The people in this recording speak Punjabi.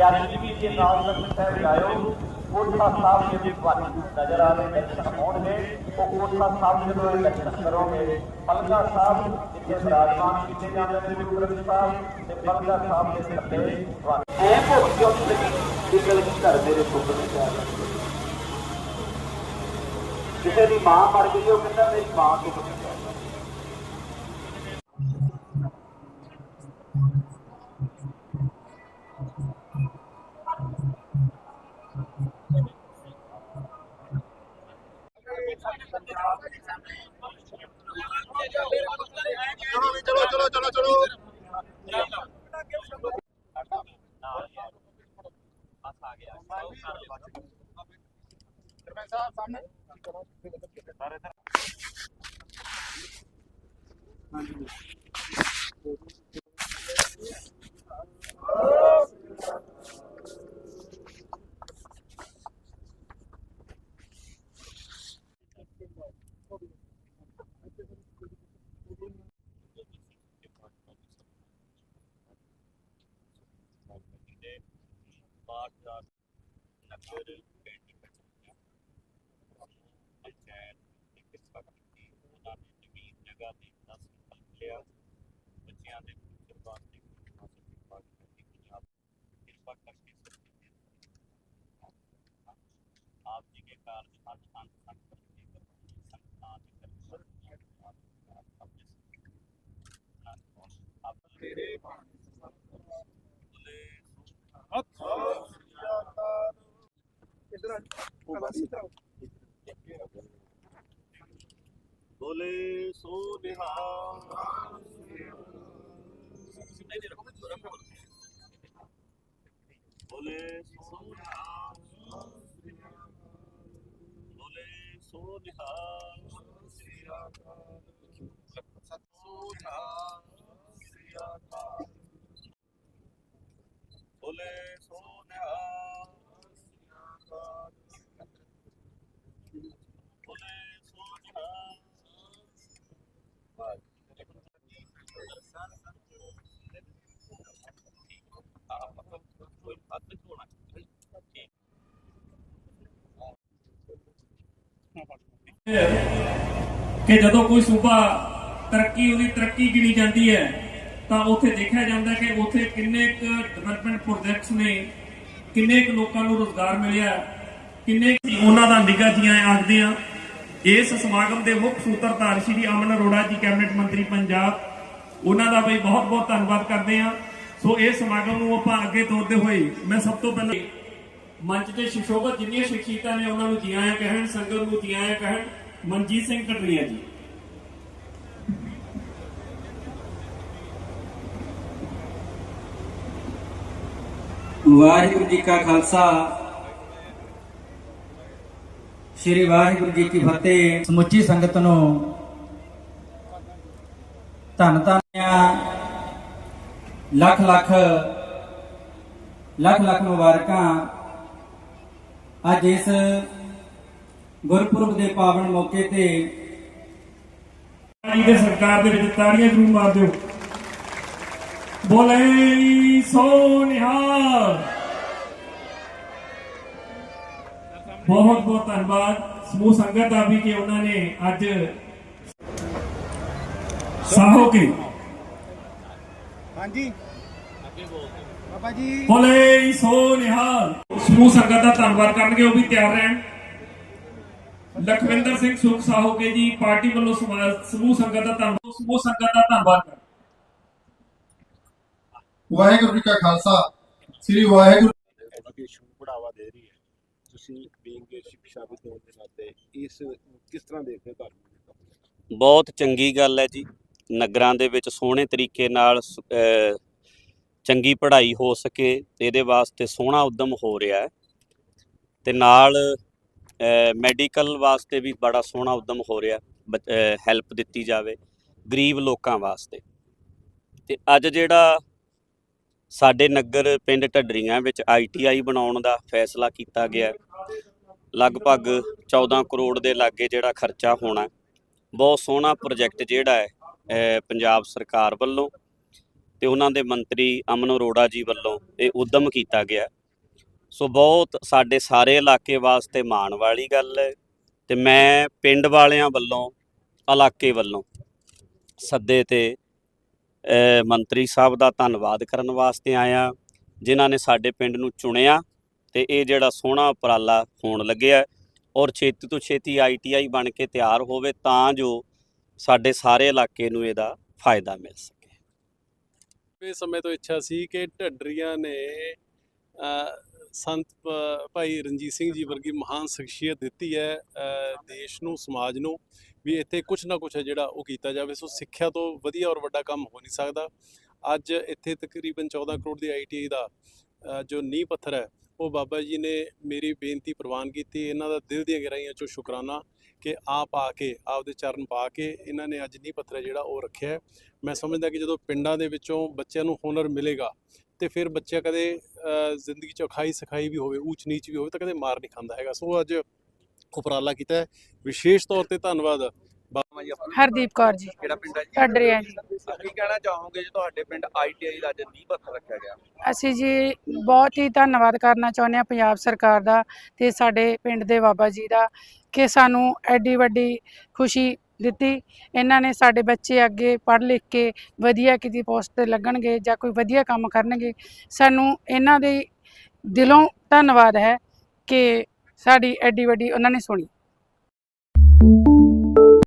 ਤੇ ਅੱਜ ਵੀ ਨਾਲ ਲਖਨ ਸਾਹਿਬ ਜਾਇਓ ਕੋਠਾ ਸਾਹਿਬ ਦੇ ਵਿੱਚ ਤੁਹਾਨੂੰ ਨਜ਼ਰ ਆਵੇ ਦਰਸ਼ਨ ਹੋਣਗੇ ਉਹ ਕੋਠਾ ਸਾਹਿਬ ਜਦੋਂ ਇਹ ਕਰੋਗੇ। ਪਲਗਾ ਸਾਹਿਬ ਜਿੱਥੇ ਵਿਰਾਜਮਾਨ ਕੀਤੇ ਜਾਂਦੇ ਨੇ, ਗੁਰੂ ਗ੍ਰੰਥ ਸਾਹਿਬ, ਤੇ ਪਲਗਾ ਸਾਹਿਬ ਦੇ ਥੱਲੇ ਤੁਹਾਨੂੰ ਐ ਭੁੱਖ ਕਿਉਂ ਲੱਗੀ? ਇਹ ਗੱਲ ਕੀ ਕਰ ਮੇਰੇ ਸੁਪਨੇ ਚ ਆ ਕਿਸੇ ਦੀ ਮਾਂ ਮਰ ਗਈ, ਉਹ ਕਹਿੰਦਾ, ਮੇਰੀ ਮਾਂ ਤੋਂ ਬਚੀ ਚਲੋ ਚਲੋ ਚਲੋ ਚਲੋ ਬੱਚਿਆਂ ਦੇ ਫਿਊਚਰ ਆਪ ਜੀ ਦੇ ਕਾਰਜ ਹਰ ਸੰਤ ਸੰਤ ਪ੍ਰਤੀ ਸੰਤਾਂ ਦੇ ਕਰਮ ਆਪ ਤੇਰੇ ਬੋਲੇ ਸੋ ਨਿਹਾਲ ਬੋਲੇ ਸੋ ਨਿਹਾਲ ਬੋਲੇ ਕਿ ਜਦੋਂ ਕੋਈ ਸੂਬਾ ਤਰੱਕੀ, ਉਹਦੀ ਤਰੱਕੀ ਗਿਣੀ ਜਾਂਦੀ ਹੈ, ਤਾਂ ਉੱਥੇ ਦੇਖਿਆ ਜਾਂਦਾ ਕਿ ਉੱਥੇ ਕਿੰਨੇ ਕੁ ਡਿਵੈਲਪਮੈਂਟ ਪ੍ਰੋਜੈਕਟਸ ਨੇ, ਕਿੰਨੇ ਕੁ ਲੋਕਾਂ ਨੂੰ ਰੋਜ਼ਗਾਰ ਮਿਲਿਆ, ਕਿੰਨੇ ਉਹਨਾਂ ਦਾ ਨਿੱਘਾ ਜੀਆਂ ਆਖਦੇ ਆ ਇਸ ਸਮਾਗਮ ਦੇ ਮੁੱਖ ਸੂਤਰਧਾਰ ਸ਼੍ਰੀ ਅਮਨ ਅਰੋੜਾ ਜੀ, ਕੈਬਨਿਟ ਮੰਤਰੀ ਪੰਜਾਬ। ਉਹਨਾਂ ਦਾ ਵੀ ਬਹੁਤ ਬਹੁਤ ਧੰਨਵਾਦ ਕਰਦੇ ਆ ਸੋ ਇਹ ਸਮਾਗਮ ਨੂੰ ਆਪਾਂ ਅੱਗੇ ਤੋਰਦੇ ਹੋਏ ਮੈਂ ਸਭ ਤੋਂ ਪਹਿਲਾਂ ਮੰਚ ਤੇ ਸ਼ਿਸ਼ੋਭਤ ਜਿੰਨੀਆਂ ਸ਼ਖਸੀਅਤਾਂ ਨੇ ਉਹਨਾਂ ਨੂੰ ਜੀ ਆਇਆਂ ਕਹਿਣ, ਸੰਗਤ ਨੂੰ ਜੀ ਆਇਆਂ ਕਹਿਣ, ਮਨਜੀਤ ਸਿੰਘ ਕਟਰੀਆ ਜੀ। ਵਾਹਿਗੁਰੂ ਜੀ ਕਾ ਖਾਲਸਾ। ਸ੍ਰੀ ਵਾਹਿਗੁਰੂ ਜੀ ਕੀ ਫਤਿਹ। ਸਮੁੱਚੀ ਸੰਗਤ ਨੂੰ ਧੰਨ ਧੰਨਿਆ। ਲੱਖ ਲੱਖ ਲੱਖ ਲੱਖ ਮੁਬਾਰਕਾਂ। ਅੱਜ ਇਸ ਗੁਰਪੁਰਬ ਦੇ ਪਾਵਨ ਮੌਕੇ ਤੇ ਜੀ ਦੇ ਸਰਕਾਰ ਦੇ ਵਿੱਚ ਤਾੜੀਆਂ ਜ਼ਰੂਰ ਮਾਰ ਦਿਓ। ਬੋਲੇ ਸੋ ਨਿਹਾਲ। ਬਹੁਤ ਬਹੁਤ ਧੰਨਵਾਦ। ਸਮੂਹ ਸੰਗਤ ਦਾ ਵੀ ਕਿ ਉਹਨਾਂ ਨੇ ਅੱਜ ਸਾਹੋ ਕੇ। ਹਾਂਜੀ। ਬਾਬਾ ਜੀ। ਬੋਲੇ ਸੋ ਨਿਹਾਲ। ਸਮੂਹ ਸੰਗਤ ਦਾ ਧੰਨਵਾਦ ਕਰਨਗੇ ਉਹ ਵੀ ਤਿਆਰ ਰਹਿਣ। ਲਖਵਿੰਦਰ ਸਿੰਘ ਸੁਖ ਸਾਹੋਕੇ ਜੀ ਪਾਰਟੀ ਵੱਲੋਂ ਸਮਾ- ਸਮੂਹ ਸੰਗਤ ਦਾ ਧੰਨਵਾਦ ਸਮੂਹ ਸੰਗਤ ਦਾ ਧੰਨਵਾਦ ਕਰ ਵਾਹਿਗੁਰੂ ਜੀ ਕਾ ਖਾਲਸਾ ਸ੍ਰੀ ਵਾਹਿਗੁਰੂ ਐਜੂਕੇਸ਼ਨ ਨੂੰ ਬੜਾਵਾ ਦੇ ਰਹੀ ਹੈ। ਤੁਸੀਂ ਬੀਇੰਗ ਸਿੱਖਿਆ ਵਿਦ ਹੋਣ ਦੇ ਨਾਤੇ ਇਸ ਕਿਸ ਤਰ੍ਹਾਂ ਦੇਖਦੇ ਹੋ ਧਾਰਮਿਕ ਬਹੁਤ ਚੰਗੀ ਗੱਲ ਹੈ ਜੀ। ਨਗਰਾਂ ਦੇ ਵਿੱਚ ਸੋਹਣੇ ਤਰੀਕੇ ਨਾਲ ਚੰਗੀ ਪੜ੍ਹਾਈ ਹੋ ਸਕੇ ਤੇ ਇਹਦੇ ਵਾਸਤੇ ਸੋਹਣਾ ਉਦਮ ਹੋ ਰਿਹਾ ਹੈ। ਤੇ ਨਾਲ ਮੈਡੀਕਲ ਵਾਸਤੇ ਵੀ ਬੜਾ ਸੋਹਣਾ ਉਦਮ ਹੋ ਰਿਹਾ ਹੈਲਪ ਦਿੱਤੀ ਜਾਵੇ ਗਰੀਬ ਲੋਕਾਂ ਵਾਸਤੇ। ਤੇ ਅੱਜ ਜਿਹੜਾ ਸਾਡੇ ਨਗਰ ਪਿੰਡ ਢੱਡਰੀਆਂ ਵਿੱਚ ਆਈਟੀਆਈ ਬਣਾਉਣ ਦਾ ਫੈਸਲਾ ਕੀਤਾ ਗਿਆ ਲਗਭਗ 14 ਕਰੋੜ ਦੇ ਲਾਗੇ ਜਿਹੜਾ ਖਰਚਾ ਹੋਣਾ ਬਹੁਤ ਸੋਹਣਾ ਪ੍ਰੋਜੈਕਟ ਜਿਹੜਾ ਹੈ ਪੰਜਾਬ ਸਰਕਾਰ ਵੱਲੋਂ। ਤੇ ਉਹਨਾਂ ਦੇ ਮੰਤਰੀ ਅਮਨ ਅਰੋੜਾ ਜੀ ਵੱਲੋਂ ਇਹ ਉਦਮ ਕੀਤਾ ਗਿਆ। ਸੋ ਬਹੁਤ ਸਾਡੇ ਸਾਰੇ ਇਲਾਕੇ ਵਾਸਤੇ ਮਾਣ ਵਾਲੀ ਗੱਲ ਹੈ ਤੇ ਮੈਂ ਪਿੰਡ ਵਾਲਿਆਂ ਵੱਲੋਂ, ਇਲਾਕੇ ਵੱਲੋਂ ਸੱਦੇ ਤੇ ਮੰਤਰੀ ਸਾਹਿਬ ਦਾ ਧੰਨਵਾਦ ਕਰਨ ਵਾਸਤੇ ਆਇਆ, ਜਿਨ੍ਹਾਂ ਨੇ ਸਾਡੇ ਪਿੰਡ ਨੂੰ ਚੁਣਿਆ ਤੇ ਇਹ ਜਿਹੜਾ ਸੋਹਣਾ ਉਪਰਾਲਾ ਹੋਣ ਲੱਗਿਆ ਔਰ ਛੇਤੀ ਤੋਂ ਛੇਤੀ ਆਈਟੀਆਈ ਬਣ ਕੇ ਤਿਆਰ ਹੋਵੇ ਤਾਂ ਜੋ ਸਾਡੇ ਸਾਰੇ ਇਲਾਕੇ ਨੂੰ ਇਹਦਾ ਫਾਇਦਾ ਮਿਲ ਸਕੇ। ਇਹ ਸਮੇਂ ਤੋਂ ਇੱਛਾ ਸੀ ਕਿ ਢੱਡਰੀਆਂ ਨੇ ਸੰਤ ਭਾਈ ਰਣਜੀਤ ਸਿੰਘ ਜੀ ਵਰਗੀ ਮਹਾਨ ਸ਼ਖਸੀਅਤ ਦਿੱਤੀ ਹੈ ਦੇਸ਼ ਨੂੰ, ਸਮਾਜ ਨੂੰ ਵੀ ਇੱਥੇ ਕੁਝ ਨਾ ਕੁਝ ਹੈ ਜਿਹੜਾ ਉਹ ਕੀਤਾ ਜਾਵੇ। ਸੋ ਸਿੱਖਿਆ ਤੋਂ ਵਧੀਆ ਔਰ ਵੱਡਾ ਕੰਮ ਹੋ ਨਹੀਂ ਸਕਦਾ। ਅੱਜ ਇੱਥੇ ਤਕਰੀਬਨ 14 ਕਰੋੜ ਦੀ ਆਈਟੀਆਈ ਦਾ ਜੋ ਨੀਂਹ ਪੱਥਰ ਹੈ ਉਹ ਬਾਬਾ ਜੀ ਨੇ ਮੇਰੀ ਬੇਨਤੀ ਪ੍ਰਵਾਨ ਕੀਤੀ, ਇਹਨਾਂ ਦਾ ਦਿਲ ਦੀਆਂ ਗਹਿਰਾਈਆਂ ਚੋਂ ਸ਼ੁਕਰਾਨਾ ਕਿ ਆਪ ਆ ਕੇ, ਆਪਦੇ ਚਰਨ ਪਾ ਕੇ ਇਹਨਾਂ ਨੇ ਅੱਜ ਨੀਂਹ ਪੱਥਰ ਹੈ ਜਿਹੜਾ ਉਹ ਰੱਖਿਆ ਮੈਂ ਸਮਝਦਾ ਕਿ ਜਦੋਂ ਪਿੰਡਾਂ ਦੇ ਵਿੱਚੋਂ ਬੱਚਿਆਂ ਨੂੰ ਹੁਨਰ ਮਿਲੇਗਾ ਤੇ ਫਿਰ ਬੱਚਾ ਕਦੇ ਜ਼ਿੰਦਗੀ 'ਚ ਅਖਾਈ ਸਿਖਾਈ ਵੀ ਹੋਵੇ, ਊਚ ਨੀਚ ਵੀ ਹੋਵੇ ਤਾਂ ਕਦੇ ਮਾਰ ਨਹੀਂ ਖਾਂਦਾ ਹੈਗਾ। ਸੋ ਅੱਜ ਉਪਰਾਲਾ ਕੀਤਾ ਵਿਸ਼ੇਸ਼ ਤੌਰ ਤੇ ਧੰਨਵਾਦ ਹਰਦੀਪ ਕੌਰ ਜੀ। ਕਿਹੜਾ ਪਿੰਡ ਹੈ ਜੀ? ਢੱਡ ਰਿਹਾ ਜੀ ਕੀ ਕਹਿਣਾ ਚਾਹੋਗੇ ਜੇ ਤੁਹਾਡੇ ਪਿੰਡ ਆਈਟੀਆਈ ਦਾ ਅੱਜ ਨੀਂਹ ਪੱਥਰ ਰੱਖਿਆ ਗਿਆ? ਅਸੀਂ ਜੀ ਬਹੁਤ ਹੀ ਧੰਨਵਾਦ ਕਰਨਾ ਚਾਹੁੰਦੇ ਹਾਂ ਪੰਜਾਬ ਸਰਕਾਰ ਦਾ ਤੇ ਸਾਡੇ ਪਿੰਡ ਦੇ ਬਾਬਾ ਜੀ ਦਾ ਕਿ ਸਾਨੂੰ ਐਡੀ ਵੱਡੀ ਖੁਸ਼ੀ ਦਿੱਤੀ। ਇਹਨਾਂ ਨੇ ਸਾਡੇ ਬੱਚੇ ਅੱਗੇ ਪੜ੍ਹ ਲਿਖ ਕੇ ਵਧੀਆ ਕਿਤੇ ਪੋਸਟ ਤੇ ਲੱਗਣਗੇ ਜਾਂ ਕੋਈ ਵਧੀਆ ਕੰਮ ਕਰਨਗੇ। ਸਾਨੂੰ ਇਹਨਾਂ ਦੇ ਦਿਲੋਂ ਧੰਨਵਾਦ ਹੈ ਕਿ ਸਾਡੀ ਐਡੀ ਵੱਡੀ ਉਹਨਾਂ ਨੇ ਸੁਣੀ।